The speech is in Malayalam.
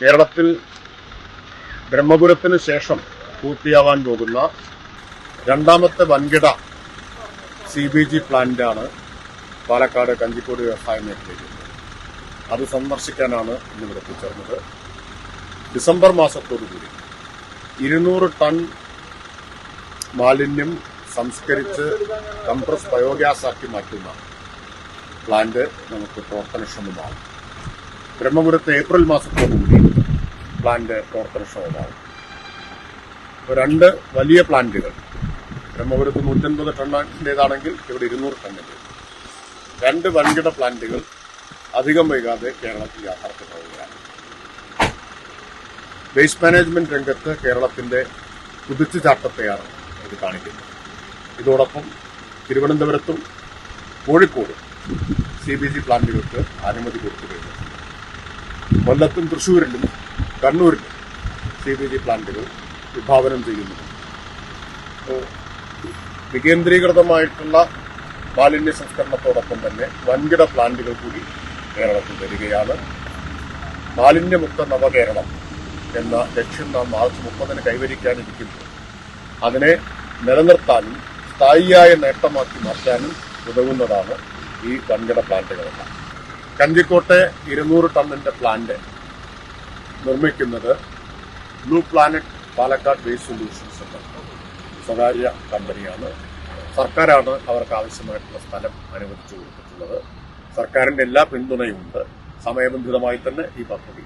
കേരളത്തിൽ ബ്രഹ്മപുരത്തിന് ശേഷം പൂർത്തിയാവാൻ പോകുന്ന രണ്ടാമത്തെ വൻകിട സി ബി ജി പ്ലാന്റാണ് പാലക്കാട് കഞ്ചിക്കോട് വ്യവസായ മേഖലയിൽ അത് സന്ദർശിക്കാനാണ് ഇന്നിവിടെ എത്തിച്ചേർന്നത്. ഡിസംബർ മാസത്തോടുകൂടി ഇരുന്നൂറ് ടൺ മാലിന്യം സംസ്കരിച്ച് കംപ്രസ് ബയോഗ്യാസ് ആക്കി മാറ്റുന്ന പ്ലാന്റ് നമുക്ക് പ്രവർത്തനക്ഷമമാകും. ബ്രഹ്മപുരത്ത് ഏപ്രിൽ മാസത്തോടുകൂടി പ്ലാന്റ് പ്രവർത്തനക്ഷമമാകും രണ്ട് വലിയ പ്ലാന്റുകൾ. ബ്രഹ്മപുരത്ത് നൂറ്റൻപത് ടണ്ണിന്റെതാണെങ്കിൽ ഇവിടെ ഇരുന്നൂറ് ടണ്ണിന്റെ രണ്ട് വൻകിട പ്ലാന്റുകൾ അധികം വൈകാതെ കേരളത്തിൽ യാഥാർത്ഥ്യമാവുകയാണ്. വേസ്റ്റ് മാനേജ്മെന്റ് രംഗത്ത് കേരളത്തിന്റെ കുതിച്ചുചാട്ടത്തെയാണ് ഇത് കാണിക്കുന്നത്. ഇതോടൊപ്പം തിരുവനന്തപുരത്തും കോഴിക്കോടും സി ബി സി പ്ലാന്റുകൾക്ക് അനുമതി കൊടുത്തു കഴിഞ്ഞു. കൊല്ലത്തും തൃശ്ശൂരിലും കണ്ണൂരിലും സി ബി ജി പ്ലാന്റുകൾ വിഭാവനം ചെയ്യുന്നു. വികേന്ദ്രീകൃതമായിട്ടുള്ള മാലിന്യ സംസ്കരണത്തോടൊപ്പം തന്നെ വൻകിട പ്ലാന്റുകൾ കൂടി കേരളത്തിൽ വരികയാണ്. മാലിന്യമുക്ത നവകേരളം എന്ന ലക്ഷ്യം നാം മാർച്ച് മുപ്പതിന് കൈവരിക്കാനിരിക്കുന്നു. അതിനെ നിലനിർത്താനും സ്ഥായിയായ നേട്ടമാക്കി മാറ്റാനും ഉതകുന്നതാണ് ഈ വൻകിട പ്ലാന്റുകളെല്ലാം. കഞ്ചിക്കോട്ടെ ഇരുന്നൂറ് ടണ്ണിന്റെ പ്ലാന്റ് നിർമ്മിക്കുന്നത് blue planet Palakkad waste solutions സ്വകാര്യ കമ്പനിയാണ്. സർക്കാരാണ് അവർക്ക് ആവശ്യമായിട്ടുള്ള സ്ഥലം അനുവദിച്ചു കൊടുത്തിട്ടുള്ളത്. സർക്കാരിന്റെ എല്ലാ പിന്തുണയും ഉണ്ട് സമയബന്ധിതമായി തന്നെ ഈ പദ്ധതി